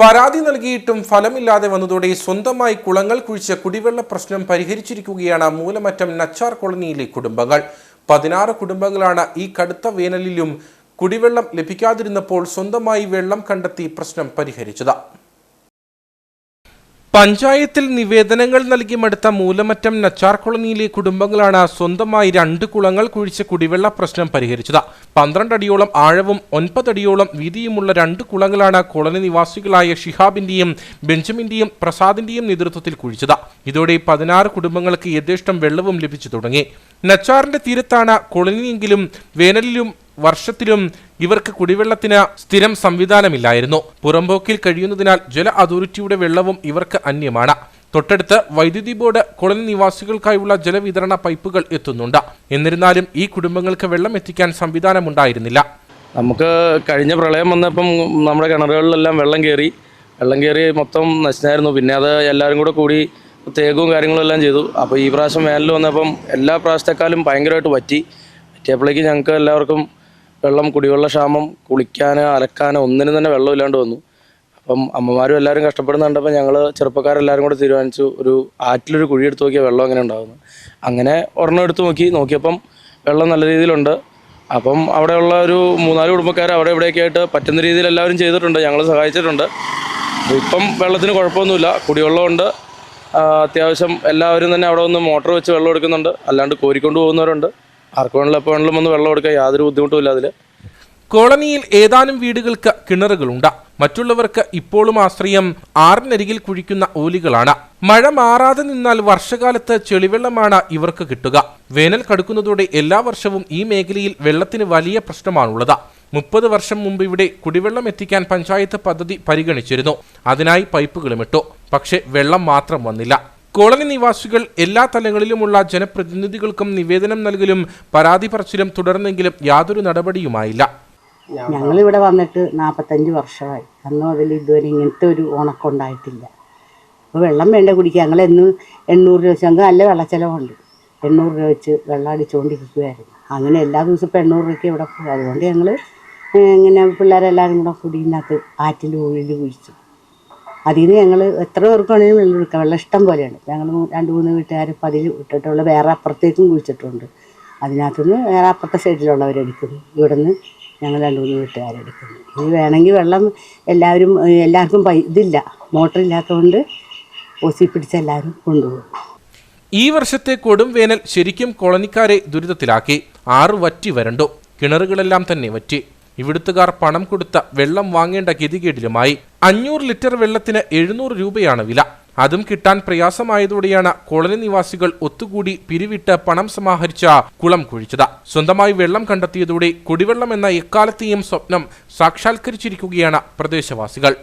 പരാതി നൽകിയിട്ടും ഫലമില്ലാതെ വന്നതോടെ സ്വന്തമായി കുളങ്ങൾ കുഴിച്ച കുടിവെള്ള പ്രശ്നം പരിഹരിച്ചിരിക്കുകയാണ് മൂലമറ്റം നച്ചാർ കോളനിയിലെ കുടുംബങ്ങൾ. പതിനാറ് കുടുംബങ്ങളാണ് ഈ കടുത്ത വേനലിലും കുടിവെള്ളം ലഭിക്കാതിരുന്നപ്പോൾ സ്വന്തമായി വെള്ളം കണ്ടെത്തി പ്രശ്നം പരിഹരിച്ചത്. പഞ്ചായത്തിൽ നിവേദനങ്ങൾ നൽകി മടുത്ത മൂലമറ്റം നച്ചാർ കോളനിയിലെ കുടുംബങ്ങളാണ് സ്വന്തമായി രണ്ട് കുളങ്ങൾ കുഴിച്ച് കുടിവെള്ള പ്രശ്നം പരിഹരിച്ചത്. പന്ത്രണ്ട് അടിയോളം ആഴവും ഒൻപതടിയോളം വീതിയുമുള്ള രണ്ട് കുളങ്ങളാണ് കോളനി നിവാസികളായ ഷിഹാബിന്റെയും ബെഞ്ചമിന്റെയും പ്രസാദിന്റെയും നേതൃത്വത്തിൽ കുഴിച്ചത്. ഇതോടെ പതിനാറ് കുടുംബങ്ങൾക്ക് യഥേഷ്ടം വെള്ളവും ലഭിച്ചു തുടങ്ങി. നച്ചാറിന്റെ തീരത്താണ് കോളനിയെങ്കിലും വേനലിലും വർഷത്തിലും ഇവർക്ക് കുടിവെള്ളത്തിന് സ്ഥിരം സംവിധാനമില്ലായിരുന്നു. പുറമ്പോക്കിൽ കഴിയുന്നതിനാൽ ജല അതോറിറ്റിയുടെ വെള്ളവും ഇവർക്ക് അന്യമാണ്. തൊട്ടടുത്ത് വൈദ്യുതി ബോർഡ് കോളനി നിവാസികൾക്കായുള്ള ജലവിതരണ പൈപ്പുകൾ എത്തുന്നുണ്ട്. എന്നിരുന്നാലും ഈ കുടുംബങ്ങൾക്ക് വെള്ളം എത്തിക്കാൻ സംവിധാനമുണ്ടായിരുന്നില്ല. നമുക്ക് കഴിഞ്ഞ പ്രളയം വന്നപ്പം നമ്മുടെ കിണറുകളിലെല്ലാം വെള്ളം കയറി വെള്ളം കയറി മൊത്തം നശിച്ചായിരുന്നു. പിന്നെ അത് എല്ലാവരും കൂടെ കൂടി തേകവും കാര്യങ്ങളും എല്ലാം ചെയ്തു. അപ്പോൾ ഈ പ്രാവശ്യം വേനൽ വന്നപ്പം എല്ലാ പ്രാവശ്യത്തെക്കാളും ഭയങ്കരമായിട്ട് പറ്റി. പറ്റിയപ്പോഴേക്കും ഞങ്ങൾക്ക് എല്ലാവർക്കും വെള്ളം കുടിവെള്ള ക്ഷാമം കുളിക്കാൻ അലക്കാൻ ഒന്നിനും തന്നെ വെള്ളം ഇല്ലാണ്ട് വന്നു. അപ്പം അമ്മമാരും എല്ലാവരും കഷ്ടപ്പെടുന്ന കണ്ടപ്പോൾ ഞങ്ങൾ ചെറുപ്പക്കാരെല്ലാവരും കൂടെ തീരുമാനിച്ചു ഒരു ആറ്റിലൊരു കുഴി എടുത്ത് നോക്കിയാൽ വെള്ളം അങ്ങനെ ഉണ്ടാകുന്നു അങ്ങനെ ഒരെണ്ണം എടുത്ത് നോക്കി നോക്കിയപ്പം വെള്ളം നല്ല രീതിയിലുണ്ട്. അപ്പം അവിടെയുള്ള ഒരു മൂന്നാൽ കുടുംബക്കാർ അവിടെ ഇവിടെയൊക്കെ ആയിട്ട് പറ്റുന്ന രീതിയിൽ എല്ലാവരും ചെയ്തിട്ടുണ്ട് ഞങ്ങൾ സഹായിച്ചിട്ടുണ്ട്. ഇപ്പം വെള്ളത്തിന് കുഴപ്പമൊന്നുമില്ല കുടിവെള്ളമുണ്ട് അത്യാവശ്യം എല്ലാവരും തന്നെ അവിടെ ഒന്ന് മോട്ടോർ വെച്ച് വെള്ളം എടുക്കുന്നുണ്ട്. അല്ലാണ്ട് കോരിക്കൊണ്ട് പോകുന്നവരുണ്ട്. ആർക്ക് വേണമെങ്കിലും എപ്പോൾ വെള്ളം എടുക്കാൻ യാതൊരു ബുദ്ധിമുട്ടുമില്ല അതിൽ കോളനിയിൽ ഏതാനും വീടുകൾക്ക് കിണറുകളുണ്ട്. മറ്റുള്ളവർക്ക് ഇപ്പോഴും ആശ്രയം ആറിനരികിൽ കുഴിക്കുന്ന ഓലികളാണ്. മഴ മാറാതെ നിന്നാൽ വർഷകാലത്ത് ചെളിവെള്ളമാണ് ഇവർക്ക് കിട്ടുക. വേനൽ കടുക്കുന്നതോടെ എല്ലാ വർഷവും ഈ മേഖലയിൽ വെള്ളത്തിന് വലിയ പ്രശ്നമാണുള്ളത്. മുപ്പത് വർഷം മുമ്പ് ഇവിടെ കുടിവെള്ളം എത്തിക്കാൻ പഞ്ചായത്ത് പദ്ധതി പരിഗണിച്ചിരുന്നു. അതിനായി പൈപ്പുകളും ഇട്ടു. പക്ഷേ വെള്ളം മാത്രം വന്നില്ല. കോളനി നിവാസികൾ എല്ലാ തലങ്ങളിലുമുള്ള ജനപ്രതിനിധികൾക്കും നിവേദനം നൽകലും പരാതി പറച്ചിലും തുടർന്നെങ്കിലും യാതൊരു നടപടിയുമായില്ല. ഞങ്ങളിവിടെ വന്നിട്ട് നാൽപ്പത്തഞ്ച് വർഷമായി. അന്ന് മുതൽ ഇതുവരെ ഇങ്ങനത്തെ ഒരു ഉണക്കുണ്ടായിട്ടില്ല അപ്പോൾ വെള്ളം വേണ്ട കുടിക്കുക ഞങ്ങൾ എന്ന് എണ്ണൂറ് രൂപ വെച്ച് ഞങ്ങൾക്ക് നല്ല വെള്ളച്ചെലവുണ്ട്. എണ്ണൂറ് രൂപ വെച്ച് വെള്ളം അടിച്ചുകൊണ്ടിരിക്കുമായിരുന്നു അങ്ങനെ എല്ലാ ദിവസവും ഇപ്പോൾ എണ്ണൂറ് രൂപയ്ക്ക് ഇവിടെ പോകും അതുകൊണ്ട് ഞങ്ങൾ ഇങ്ങനെ പിള്ളേരെല്ലാവരും കൂടെ കുടിയിനകത്ത് ആറ്റിൽ ഉള്ളിൽ കുഴിച്ചു. അതിൽ നിന്ന് ഞങ്ങൾ എത്ര പേർക്ക് വേണമെങ്കിലും വെള്ളം എടുക്കാം. വെള്ളം ഇഷ്ടം പോലെയാണ് ഞങ്ങൾ രണ്ട് മൂന്ന് വീട്ടുകാർ ഇപ്പം അതിൽ ഇട്ടിട്ടുള്ള വേറെ അപ്പുറത്തേക്കും കുഴിച്ചിട്ടുണ്ട്. അതിനകത്തുനിന്ന് വേറെ അപ്പുറത്തെ സൈഡിലുള്ളവരെടുക്കുന്നു ഇവിടെ നിന്ന് ഞങ്ങൾ രണ്ട് മൂന്ന് വീട്ടുകാരെടുക്കുന്നു ഇനി വേണമെങ്കിൽ വെള്ളം എല്ലാവരും എല്ലാവർക്കും ഇതില്ല. മോട്ടർ ഇല്ലാത്തതുകൊണ്ട് ഓസി പിടിച്ച് എല്ലാവരും കൊണ്ടുപോകും. ഈ വർഷത്തെ കൊടും വേനൽ ശരിക്കും കോളനിക്കാരെ ദുരിതത്തിലാക്കി. ആറ് വറ്റി വരണ്ടു. കിണറുകളെല്ലാം തന്നെ വറ്റി. ഇവിടുത്തുകാർ പണം കൊടുത്ത വെള്ളം വാങ്ങേണ്ട ഗതികേടിലുമായി. അഞ്ഞൂറ് ലിറ്റർ വെള്ളത്തിന് എഴുന്നൂറ് രൂപയാണ് വില. അതും കിട്ടാൻ പ്രയാസമായതോടെയാണ് കോളനി നിവാസികൾ ഒത്തുകൂടി പിരിവിട്ട് പണം സമാഹരിച്ച കുളം കുഴിച്ചത്. സ്വന്തമായി വെള്ളം കണ്ടെത്തിയതോടെ കുടിവെള്ളം എന്ന എക്കാലത്തെയും സ്വപ്നം സാക്ഷാത്കരിച്ചിരിക്കുകയാണ് പ്രദേശവാസികൾ.